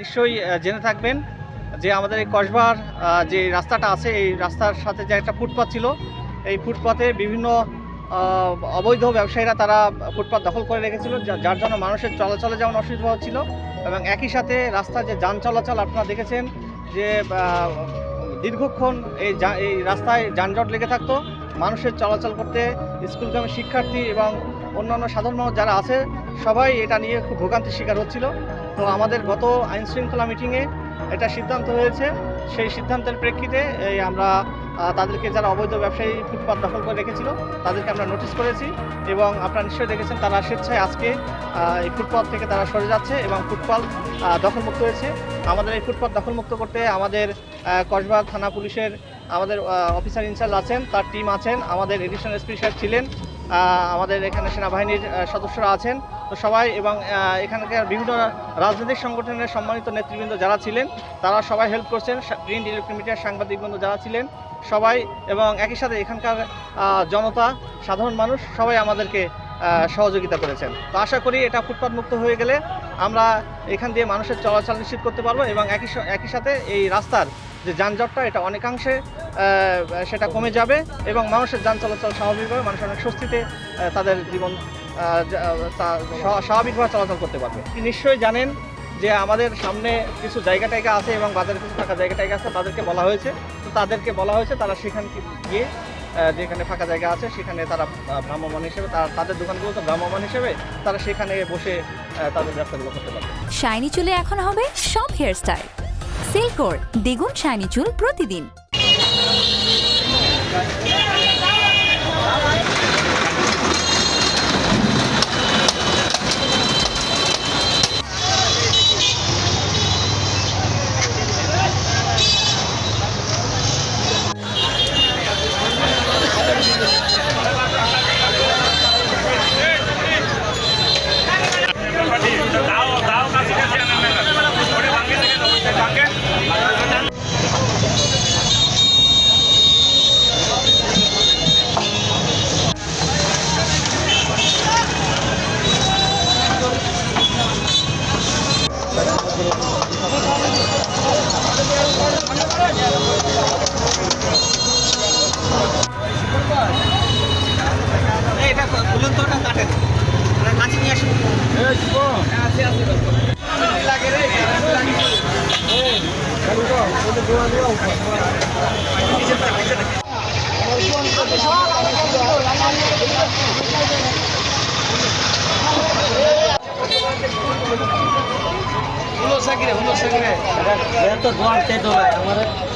নিশ্চয়ই জেনে থাকবেন যে আমাদের এই কসবার যে রাস্তাটা আছে, এই রাস্তার সাথে যে একটা ফুটপাথ ছিল, এই ফুটপাথে বিভিন্ন অবৈধ ব্যবসায়ীরা তারা ফুটপাথ দখল করে রেখেছিল যার জন্য মানুষের চলাচলে যেমন অসুবিধা হচ্ছিল এবং একই সাথে রাস্তার যে যান চলাচল আপনারা দেখেছেন যে দীর্ঘক্ষণ এই এই রাস্তায় যানজট লেগে থাকতো। মানুষের চলাচল করতে স্কুলগামী শিক্ষার্থী এবং অন্যান্য সাধারণ যারা আছে, সবাই এটা নিয়ে খুব ভোগান্তির শিকার হচ্ছিল। তো আমাদের গত আইন শৃঙ্খলা মিটিংয়ে এটা সিদ্ধান্ত হয়েছে। সেই সিদ্ধান্তের প্রেক্ষিতে এই আমরা তাদেরকে যারা অবৈধ ব্যবসায়ী ফুটপাত দখল করে রেখেছিল তাদেরকে আমরা নোটিশ করেছি এবং আপনারা নিশ্চয়ই দেখেছেন তারা স্বেচ্ছায় আজকে এই ফুটপাথ থেকে তারা সরে যাচ্ছে এবং ফুটপাথ আহ, দখলমুক্ত হয়েছে। আমাদের এই ফুটপাথ দখলমুক্ত করতে আমাদের কসবা থানা পুলিশের আমাদের অফিসার ইনচার্জ আছেন তার টিম আছেন আমাদের এডিশনাল সাহেব ছিলেন আমাদের এখানে সেনাবাহিনীর সদস্যরা আছেন। সবাই এবং এখানকার বিভিন্ন রাজনৈতিক সংগঠনের সম্মানিত নেতৃবৃন্দ যারা ছিলেন, তারা সবাই হেল্প করছেন। প্রিন্ট ইলেকট্রনিক মিডিয়ার সাংবাদিকবৃন্দ যারা ছিলেন, সবাই এবং একই সাথে এখানকার জনতা, সাধারণ মানুষ সবাই আমাদেরকে সহযোগিতা করেছেন। তো আশা করি এটা ফুটপাত মুক্ত হয়ে গেলে আমরা এখান দিয়ে মানুষের চলাচল নিশ্চিত করতে পারব এবং একই একই সাথে এই রাস্তার যে যানজটটা, এটা অনেকাংশে সেটা কমে যাবে এবং মানুষের যান চলাচল স্বাভাবিক হবে মানুষ অনেক স্বস্তিতে তাদের জীবন স্বাভাবিকভাবে চলাচল করতে পারবে। নিশ্চয়ই জানেন যে আমাদের সামনে কিছু জায়গা টাইগা আছে এবং বাজারে কিছু ফাঁকা জায়গা টাইগা আছে তাদেরকে বলা হয়েছে। তো তাদেরকে বলা হয়েছে তারা সেখানে গিয়ে যেখানে ফাঁকা জায়গা আছে সেখানে তারা আহ, ভ্রাম্যমাণ হিসেবে তারা তাদের দোকানগুলো তো ভ্রাম্যমাণ হিসেবে তারা সেখানে বসে তাদের ব্যবসাগুলো করতে পারবে। শাইনি চুলে এখন হবে সব হেয়ারস্টাইল। সিল্কোর দ্বিগুণ শাইনি চুল প্রতিদিন। এটা খুলুন তো ওটা কাটেন কাছে নিয়ে আসুন হুলো সাকিরে হুলো সাকিরে। তো দোয়ার তেতো না আমার।